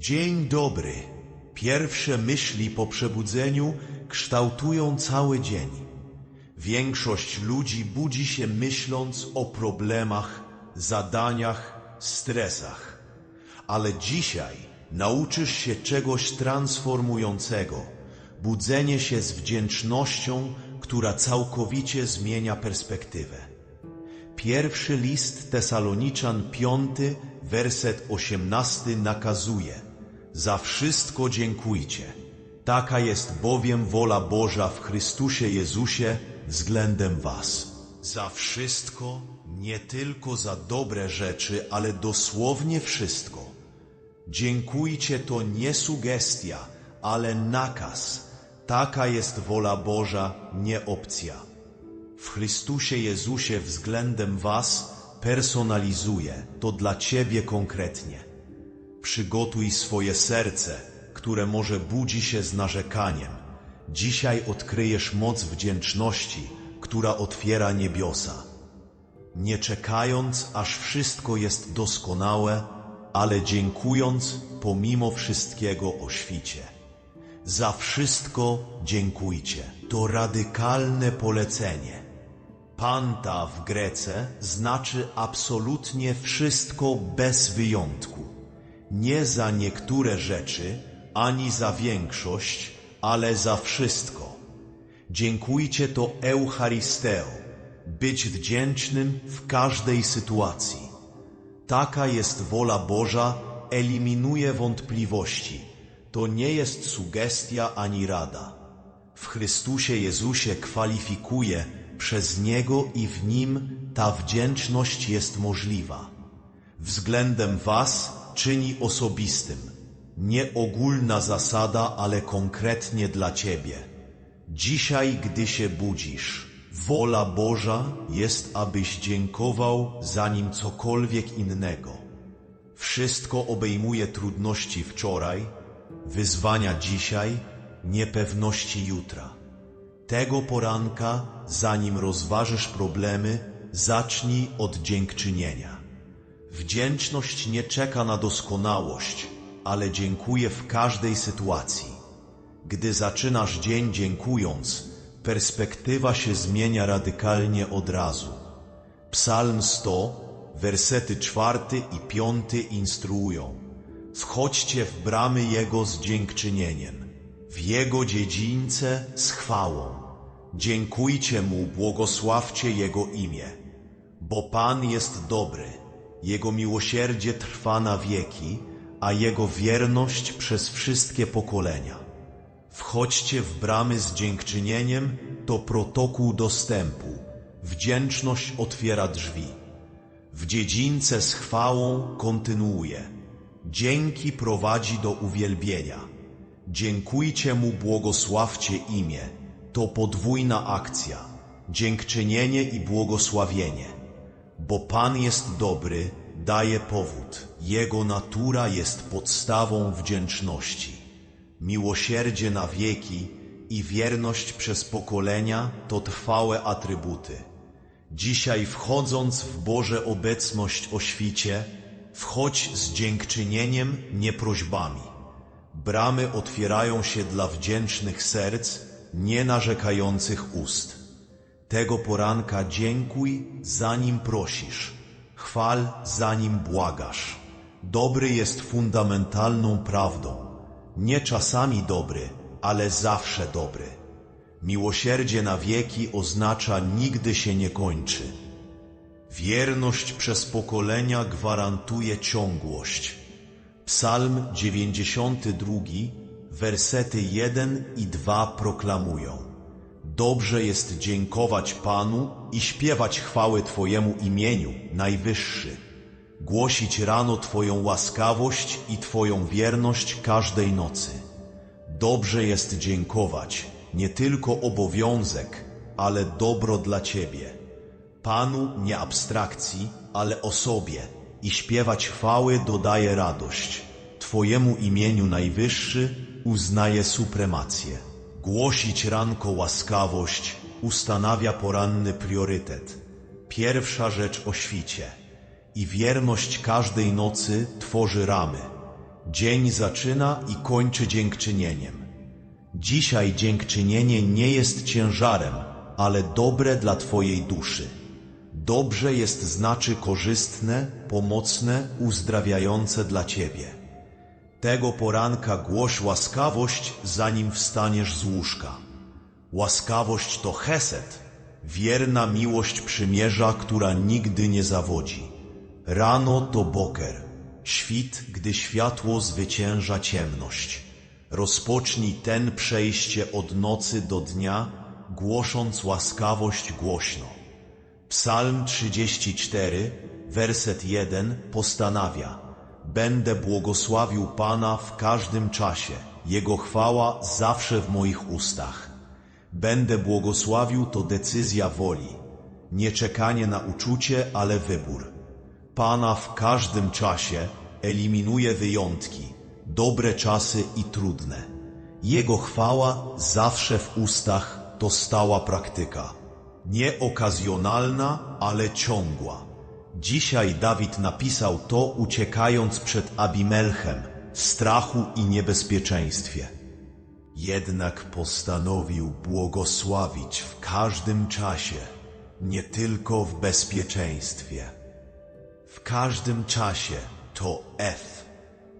Dzień dobry. Pierwsze myśli po przebudzeniu kształtują cały dzień. Większość ludzi budzi się myśląc o problemach, zadaniach, stresach. Ale dzisiaj nauczysz się czegoś transformującego. Budzenie się z wdzięcznością, która całkowicie zmienia perspektywę. Pierwszy list Tesaloniczan, piąty, werset osiemnasty nakazuje Za wszystko dziękujcie. Taka jest bowiem wola Boża w Chrystusie Jezusie względem was. Za wszystko, nie tylko za dobre rzeczy, ale dosłownie wszystko. Dziękujcie to nie sugestia, ale nakaz. Taka jest wola Boża, nie opcja w Chrystusie Jezusie względem Was personalizuje to dla Ciebie konkretnie. Przygotuj swoje serce, które może budzi się z narzekaniem. Dzisiaj odkryjesz moc wdzięczności, która otwiera niebiosa. Nie czekając, aż wszystko jest doskonałe, ale dziękując pomimo wszystkiego o świcie. Za wszystko dziękujcie. To radykalne polecenie. Panta w Grece znaczy absolutnie wszystko bez wyjątku. Nie za niektóre rzeczy, ani za większość, ale za wszystko. Dziękujcie to Eucharisteo, być wdzięcznym w każdej sytuacji. Taka jest wola Boża, eliminuje wątpliwości. To nie jest sugestia ani rada. W Chrystusie Jezusie kwalifikuje przez Niego i w Nim ta wdzięczność jest możliwa. Względem Was czyni osobistym. Nie ogólna zasada, ale konkretnie dla Ciebie. Dzisiaj, gdy się budzisz, wola Boża jest, abyś dziękował zanim cokolwiek innego. Wszystko obejmuje trudności wczoraj, wyzwania dzisiaj, niepewności jutra. Tego poranka, zanim rozważysz problemy, zacznij od dziękczynienia. Wdzięczność nie czeka na doskonałość, ale dziękuję w każdej sytuacji. Gdy zaczynasz dzień dziękując, perspektywa się zmienia radykalnie od razu. Psalm 100, wersety czwarty i piąty instruują. Wchodźcie w bramy Jego z dziękczynieniem, w Jego dziedzińce z chwałą. Dziękujcie Mu, błogosławcie Jego imię, bo Pan jest dobry, Jego miłosierdzie trwa na wieki, a Jego wierność przez wszystkie pokolenia. Wchodźcie w bramy z dziękczynieniem, to protokół dostępu. Wdzięczność otwiera drzwi. W dziedzińce z chwałą kontynuuje. Dzięki prowadzi do uwielbienia. Dziękujcie Mu, błogosławcie imię. To podwójna akcja. Dziękczynienie i błogosławienie. Bo Pan jest dobry, daje powód. Jego natura jest podstawą wdzięczności. Miłosierdzie na wieki i wierność przez pokolenia to trwałe atrybuty. Dzisiaj wchodząc w Boże obecność o świcie, wchodź z dziękczynieniem, nie prośbami. Bramy otwierają się dla wdzięcznych serc, nie narzekających ust. Tego poranka dziękuj, zanim prosisz. Chwal, zanim błagasz. Dobry jest fundamentalną prawdą. Nie czasami dobry, ale zawsze dobry. Miłosierdzie na wieki oznacza nigdy się nie kończy. Wierność przez pokolenia gwarantuje ciągłość. Psalm 92, wersety 1 i 2 proklamują. Dobrze jest dziękować Panu i śpiewać chwały Twojemu imieniu, Najwyższy. Głosić rano Twoją łaskawość i Twoją wierność każdej nocy. Dobrze jest dziękować, nie tylko obowiązek, ale dobro dla Ciebie. Panu nie abstrakcji, ale osobie i śpiewać chwały dodaje radość. Twojemu imieniu Najwyższy uznaje supremację. Głosić ranko łaskawość ustanawia poranny priorytet. Pierwsza rzecz o świcie. I wierność każdej nocy tworzy ramy. Dzień zaczyna i kończy dziękczynieniem. Dzisiaj dziękczynienie nie jest ciężarem, ale dobre dla Twojej duszy. Dobrze jest znaczy korzystne, pomocne, uzdrawiające dla Ciebie. Tego poranka głoś łaskawość, zanim wstaniesz z łóżka. Łaskawość to Heset, wierna miłość przymierza, która nigdy nie zawodzi. Rano to Boker, świt, gdy światło zwycięża ciemność. Rozpocznij ten przejście od nocy do dnia, głosząc łaskawość głośno. Psalm 34, werset 1 postanawia Będę błogosławił Pana w każdym czasie, Jego chwała zawsze w moich ustach. Będę błogosławił to decyzja woli, nie czekanie na uczucie, ale wybór. Pana w każdym czasie eliminuje wyjątki, dobre czasy i trudne. Jego chwała zawsze w ustach to stała praktyka. Nie okazjonalna, ale ciągła. Dzisiaj Dawid napisał to uciekając przed Abimelchem, strachu i niebezpieczeństwie. Jednak postanowił błogosławić w każdym czasie, nie tylko w bezpieczeństwie. W każdym czasie to F.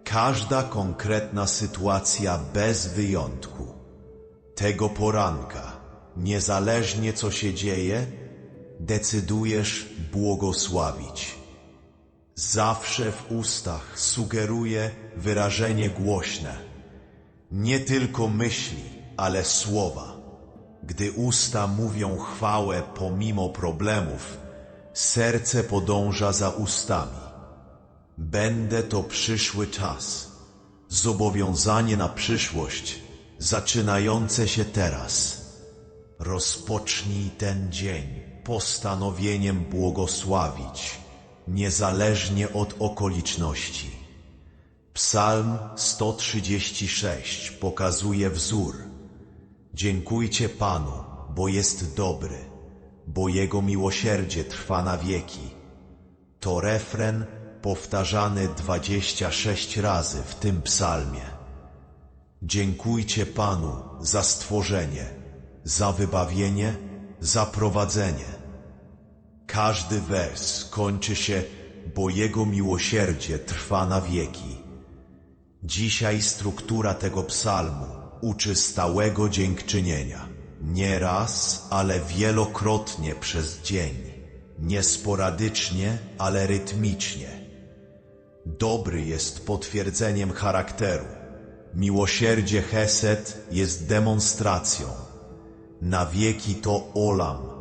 Każda konkretna sytuacja bez wyjątku. Tego poranka, niezależnie co się dzieje, decydujesz błogosławić. Zawsze w ustach sugeruje wyrażenie głośne. Nie tylko myśli, ale słowa. Gdy usta mówią chwałę pomimo problemów, serce podąża za ustami. Będę to przyszły czas. Zobowiązanie na przyszłość, zaczynające się teraz. Rozpocznij ten dzień postanowieniem błogosławić, niezależnie od okoliczności. Psalm 136 pokazuje wzór. Dziękujcie Panu, bo jest dobry, bo Jego miłosierdzie trwa na wieki. To refren powtarzany 26 razy w tym psalmie. Dziękujcie Panu za stworzenie, za wybawienie, za prowadzenie. Każdy wers kończy się, bo Jego miłosierdzie trwa na wieki. Dzisiaj struktura tego psalmu uczy stałego dziękczynienia. Nie raz, ale wielokrotnie przez dzień. Nie sporadycznie, ale rytmicznie. Dobry jest potwierdzeniem charakteru. Miłosierdzie Heset jest demonstracją. Na wieki to Olam,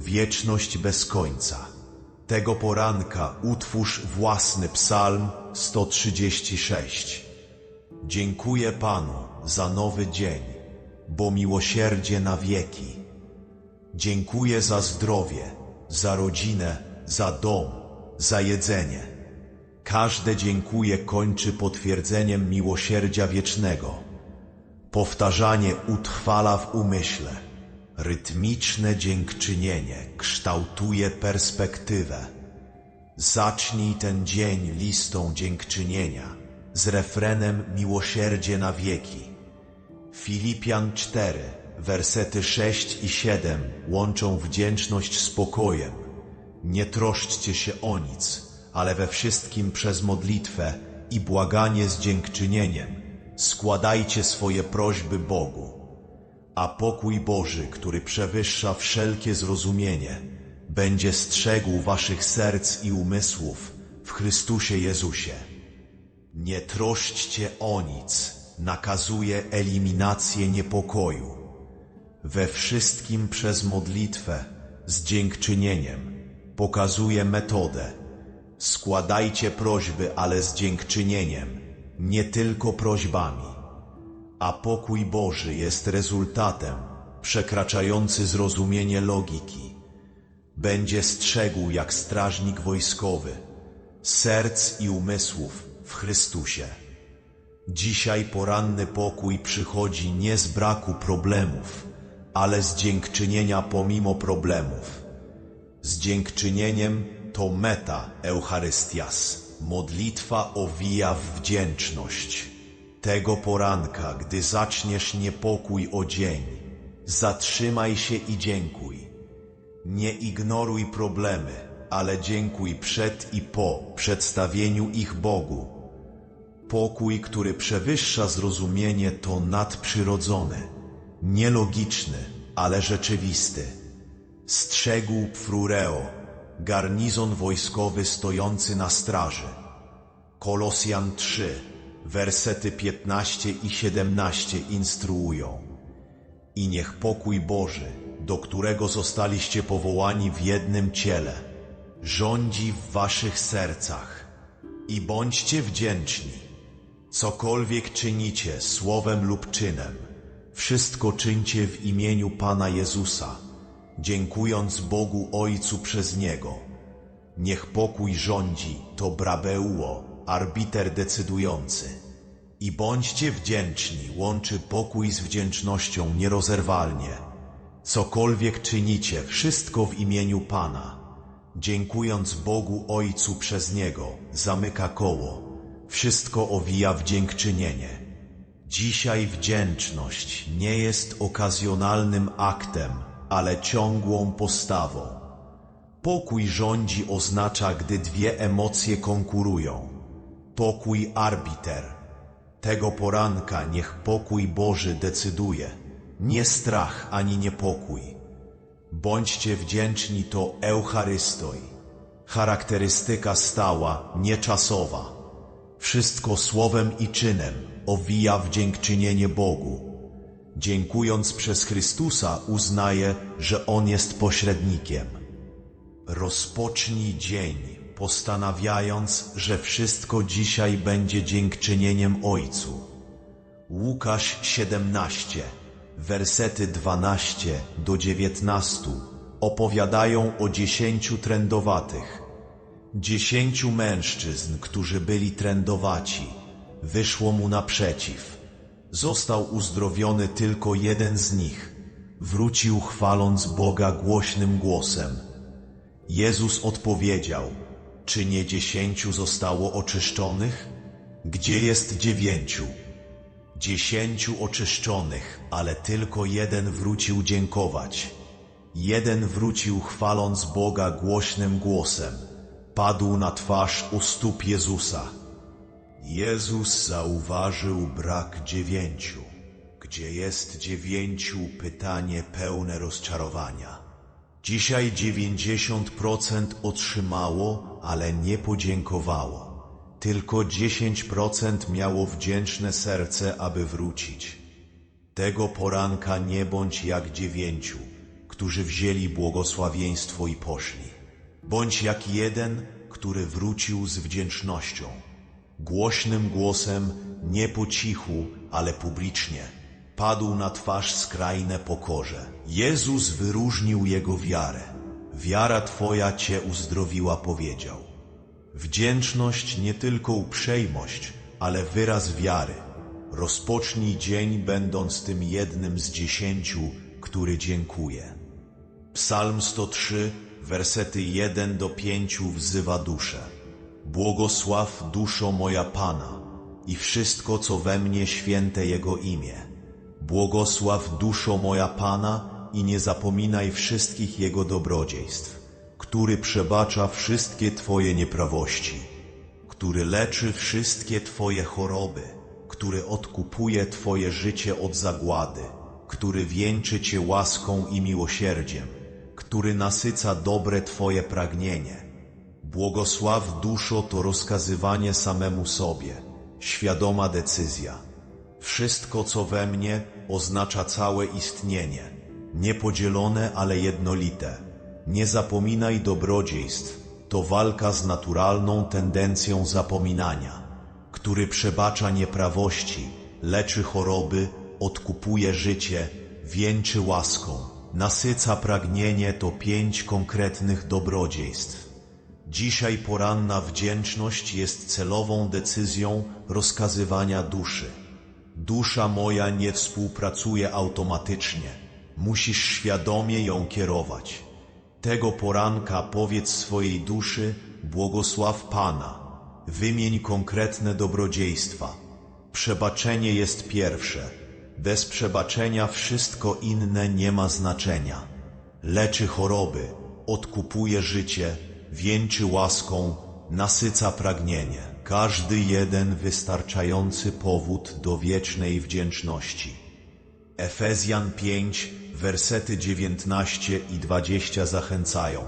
wieczność bez końca. Tego poranka utwórz własny psalm 136. Dziękuję Panu za nowy dzień, bo miłosierdzie na wieki. Dziękuję za zdrowie, za rodzinę, za dom, za jedzenie. Każde dziękuję kończy potwierdzeniem miłosierdzia wiecznego. Powtarzanie utrwala w umyśle. Rytmiczne dziękczynienie kształtuje perspektywę. Zacznij ten dzień listą dziękczynienia z refrenem miłosierdzie na wieki. Filipian 4, wersety 6 i 7 łączą wdzięczność z pokojem. Nie troszczcie się o nic, ale we wszystkim przez modlitwę i błaganie z dziękczynieniem składajcie swoje prośby Bogu. A pokój Boży, który przewyższa wszelkie zrozumienie, będzie strzegł waszych serc i umysłów w Chrystusie Jezusie. Nie troszczcie o nic, nakazuje eliminację niepokoju. We wszystkim przez modlitwę, z dziękczynieniem, pokazuje metodę. Składajcie prośby, ale z dziękczynieniem, nie tylko prośbami. A pokój Boży jest rezultatem przekraczający zrozumienie logiki. Będzie strzegł jak strażnik wojskowy serc i umysłów w Chrystusie. Dzisiaj poranny pokój przychodzi nie z braku problemów, ale z dziękczynienia pomimo problemów. Z dziękczynieniem to meta Eucharystias. modlitwa owija w wdzięczność. Tego poranka, gdy zaczniesz niepokój o dzień, zatrzymaj się i dziękuj. Nie ignoruj problemy, ale dziękuj przed i po przedstawieniu ich Bogu. Pokój, który przewyższa zrozumienie, to nadprzyrodzony, nielogiczny, ale rzeczywisty. Strzegł Pfrureo, garnizon wojskowy stojący na straży. Kolosjan 3, wersety 15 i 17 instruują. I niech pokój Boży, do którego zostaliście powołani w jednym ciele, rządzi w waszych sercach. I bądźcie wdzięczni. Cokolwiek czynicie słowem lub czynem, wszystko czyńcie w imieniu Pana Jezusa, dziękując Bogu Ojcu przez Niego. Niech pokój rządzi, to brabeuo, arbiter decydujący. I bądźcie wdzięczni, łączy pokój z wdzięcznością nierozerwalnie. Cokolwiek czynicie, wszystko w imieniu Pana. Dziękując Bogu Ojcu przez Niego, zamyka koło. Wszystko owija w dziękczynienie. Dzisiaj wdzięczność nie jest okazjonalnym aktem, ale ciągłą postawą. Pokój rządzi oznacza, gdy dwie emocje konkurują. Pokój arbiter. Tego poranka niech pokój Boży decyduje. Nie strach ani niepokój. Bądźcie wdzięczni to Eucharystoj. Charakterystyka stała, nieczasowa. Wszystko słowem i czynem owija w Bogu. Dziękując przez Chrystusa uznaje, że On jest pośrednikiem. Rozpocznij dzień, postanawiając, że wszystko dzisiaj będzie dziękczynieniem Ojcu. Łukasz 17, wersety 12 do 19 opowiadają o dziesięciu trędowatych. Dziesięciu mężczyzn, którzy byli trędowaci, wyszło mu naprzeciw. Został uzdrowiony tylko jeden z nich. Wrócił chwaląc Boga głośnym głosem. Jezus odpowiedział, czy nie dziesięciu zostało oczyszczonych? Gdzie jest dziewięciu? Dziesięciu oczyszczonych, ale tylko jeden wrócił dziękować. Jeden wrócił chwaląc Boga głośnym głosem. Padł na twarz u stóp Jezusa. Jezus zauważył brak dziewięciu. Gdzie jest dziewięciu? Pytanie pełne rozczarowania. Dzisiaj 90% otrzymało, ale nie podziękowało. Tylko 10% miało wdzięczne serce, aby wrócić. Tego poranka nie bądź jak dziewięciu, którzy wzięli błogosławieństwo i poszli. Bądź jak jeden, który wrócił z wdzięcznością. Głośnym głosem, nie po cichu, ale publicznie. Padł na twarz skrajne pokorze. Jezus wyróżnił jego wiarę. Wiara Twoja Cię uzdrowiła, powiedział. Wdzięczność nie tylko uprzejmość, ale wyraz wiary. Rozpocznij dzień, będąc tym jednym z dziesięciu, który dziękuje. Psalm 103, wersety 1 do 5 wzywa duszę. Błogosław duszo moja Pana i wszystko, co we mnie święte Jego imię. Błogosław duszo moja Pana i nie zapominaj wszystkich Jego dobrodziejstw, który przebacza wszystkie Twoje nieprawości, który leczy wszystkie Twoje choroby, który odkupuje Twoje życie od zagłady, który wieńczy Cię łaską i miłosierdziem, który nasyca dobre Twoje pragnienie. Błogosław duszo to rozkazywanie samemu sobie, świadoma decyzja. Wszystko, co we mnie, oznacza całe istnienie, niepodzielone, ale jednolite. Nie zapominaj dobrodziejstw, to walka z naturalną tendencją zapominania, który przebacza nieprawości, leczy choroby, odkupuje życie, wieńczy łaską, nasyca pragnienie to pięć konkretnych dobrodziejstw. Dzisiaj poranna wdzięczność jest celową decyzją rozkazywania duszy. Dusza moja nie współpracuje automatycznie. Musisz świadomie ją kierować. Tego poranka powiedz swojej duszy, błogosław Pana. Wymień konkretne dobrodziejstwa. Przebaczenie jest pierwsze. Bez przebaczenia wszystko inne nie ma znaczenia. Leczy choroby, odkupuje życie, wieńczy łaską, nasyca pragnienie. Każdy jeden wystarczający powód do wiecznej wdzięczności. Efezjan 5, wersety 19 i 20 zachęcają.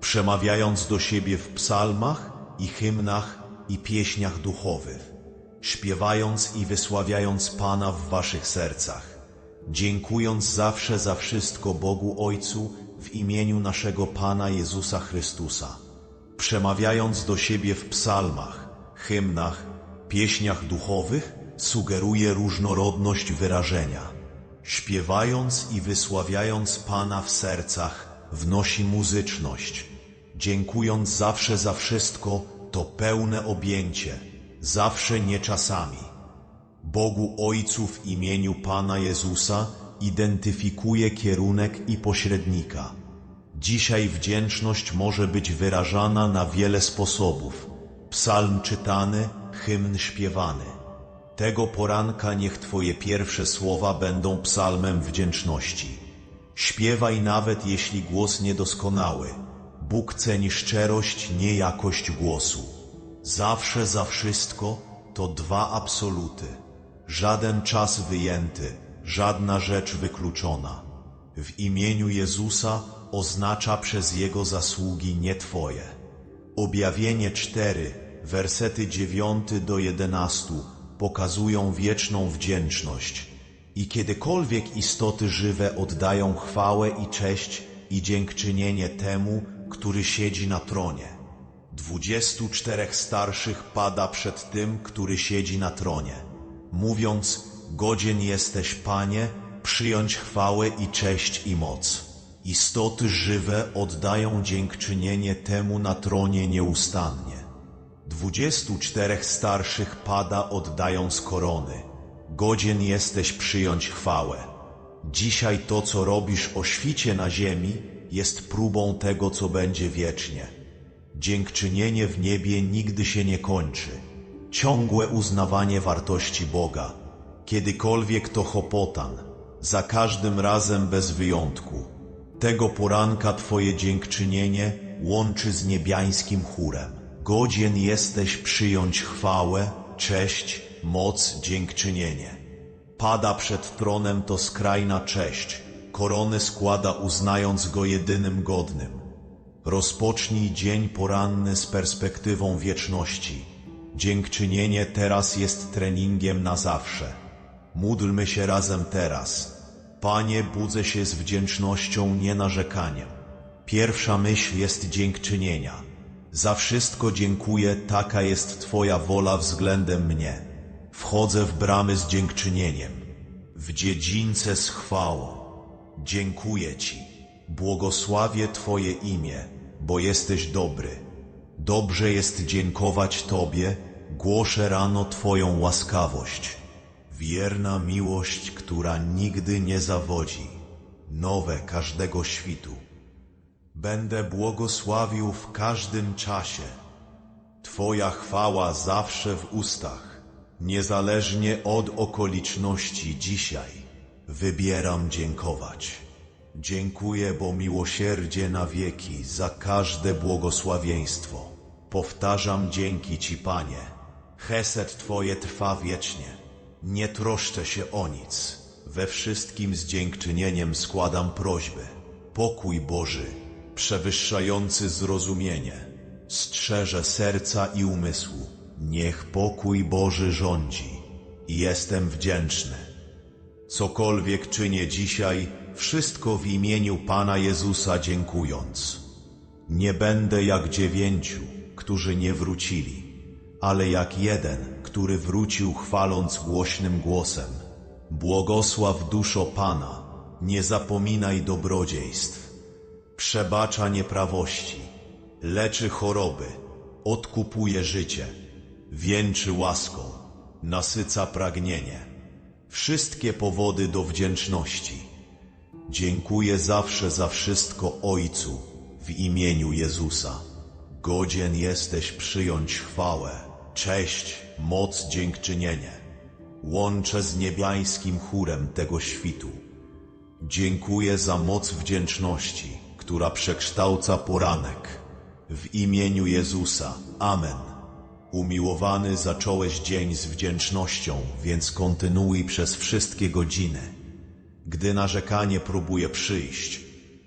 Przemawiając do siebie w psalmach i hymnach i pieśniach duchowych, śpiewając i wysławiając Pana w waszych sercach, dziękując zawsze za wszystko Bogu Ojcu w imieniu naszego Pana Jezusa Chrystusa, przemawiając do siebie w psalmach, hymnach, pieśniach duchowych, sugeruje różnorodność wyrażenia. Śpiewając i wysławiając Pana w sercach, wnosi muzyczność. Dziękując zawsze za wszystko, to pełne objęcie, zawsze nie czasami. Bogu Ojcu w imieniu Pana Jezusa identyfikuje kierunek i pośrednika. Dzisiaj wdzięczność może być wyrażana na wiele sposobów. Psalm czytany, hymn śpiewany. Tego poranka niech Twoje pierwsze słowa będą psalmem wdzięczności. Śpiewaj nawet jeśli głos niedoskonały. Bóg ceni szczerość, nie jakość głosu. Zawsze za wszystko to dwa absoluty. Żaden czas wyjęty, żadna rzecz wykluczona. W imieniu Jezusa oznacza przez Jego zasługi nie Twoje. Objawienie 4, wersety 9 do 11 pokazują wieczną wdzięczność. I kiedykolwiek istoty żywe oddają chwałę i cześć i dziękczynienie temu, który siedzi na tronie. Dwudziestu czterech starszych pada przed tym, który siedzi na tronie, mówiąc, godzien jesteś, Panie, przyjąć chwałę i cześć i moc. Istoty żywe oddają dziękczynienie temu na tronie nieustannie. Dwudziestu czterech starszych pada oddając korony. Godzien jesteś przyjąć chwałę. Dzisiaj to, co robisz o świcie na ziemi, jest próbą tego, co będzie wiecznie. Dziękczynienie w niebie nigdy się nie kończy. Ciągłe uznawanie wartości Boga. Kiedykolwiek to chopotan, za każdym razem bez wyjątku. Tego poranka Twoje dziękczynienie łączy z niebiańskim chórem. Godzien jesteś przyjąć chwałę, cześć, moc, dziękczynienie. Pada przed tronem to skrajna cześć, korony składa uznając go jedynym godnym. Rozpocznij dzień poranny z perspektywą wieczności. Dziękczynienie teraz jest treningiem na zawsze. Módlmy się razem teraz. Panie, budzę się z wdzięcznością, nie narzekaniem. Pierwsza myśl jest dziękczynienia. Za wszystko dziękuję, taka jest Twoja wola względem mnie. Wchodzę w bramy z dziękczynieniem, w dziedzińce z chwałą. Dziękuję Ci, błogosławię Twoje imię, bo jesteś dobry. Dobrze jest dziękować Tobie, głoszę rano Twoją łaskawość. Wierna miłość, która nigdy nie zawodzi, nowe każdego świtu. Będę błogosławił w każdym czasie. Twoja chwała zawsze w ustach, niezależnie od okoliczności dzisiaj. Wybieram dziękować. Dziękuję, bo miłosierdzie na wieki za każde błogosławieństwo. Powtarzam dzięki Ci, Panie. Chesed Twoje trwa wiecznie. Nie troszczę się o nic. We wszystkim z dziękczynieniem składam prośby. Pokój Boży, przewyższający zrozumienie, strzeże serca i umysłu. Niech pokój Boży rządzi. Jestem wdzięczny. Cokolwiek czynię dzisiaj, wszystko w imieniu Pana Jezusa dziękując. Nie będę jak dziewięciu, którzy nie wrócili, ale jak jeden, który wrócił chwaląc głośnym głosem. Błogosław duszo Pana, nie zapominaj dobrodziejstw. Przebacza nieprawości, leczy choroby, odkupuje życie, wieńczy łaską, nasyca pragnienie. Wszystkie powody do wdzięczności. Dziękuję zawsze za wszystko Ojcu w imieniu Jezusa. Godzien jesteś przyjąć chwałę, cześć, moc, dziękczynienie. Łączę z niebiańskim chórem tego świtu. Dziękuję za moc wdzięczności, która przekształca poranek. W imieniu Jezusa. Amen. Umiłowany, zacząłeś dzień z wdzięcznością, więc kontynuuj przez wszystkie godziny. Gdy narzekanie próbuje przyjść,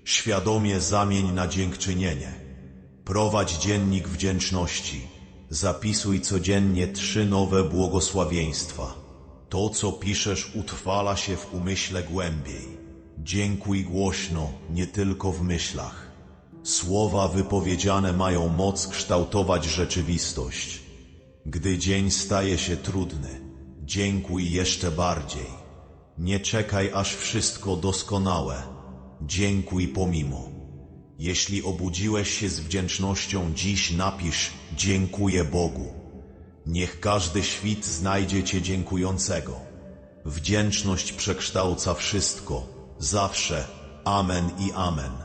świadomie zamień na dziękczynienie. Prowadź dziennik wdzięczności. Zapisuj codziennie trzy nowe błogosławieństwa. To, co piszesz, utrwala się w umyśle głębiej. Dziękuj głośno, nie tylko w myślach. Słowa wypowiedziane mają moc kształtować rzeczywistość. Gdy dzień staje się trudny, dziękuj jeszcze bardziej. Nie czekaj, aż wszystko doskonałe. Dziękuj pomimo. Jeśli obudziłeś się z wdzięcznością dziś, napisz Dziękuję Bogu. Niech każdy świt znajdzie Cię dziękującego. Wdzięczność przekształca wszystko, zawsze. Amen i amen.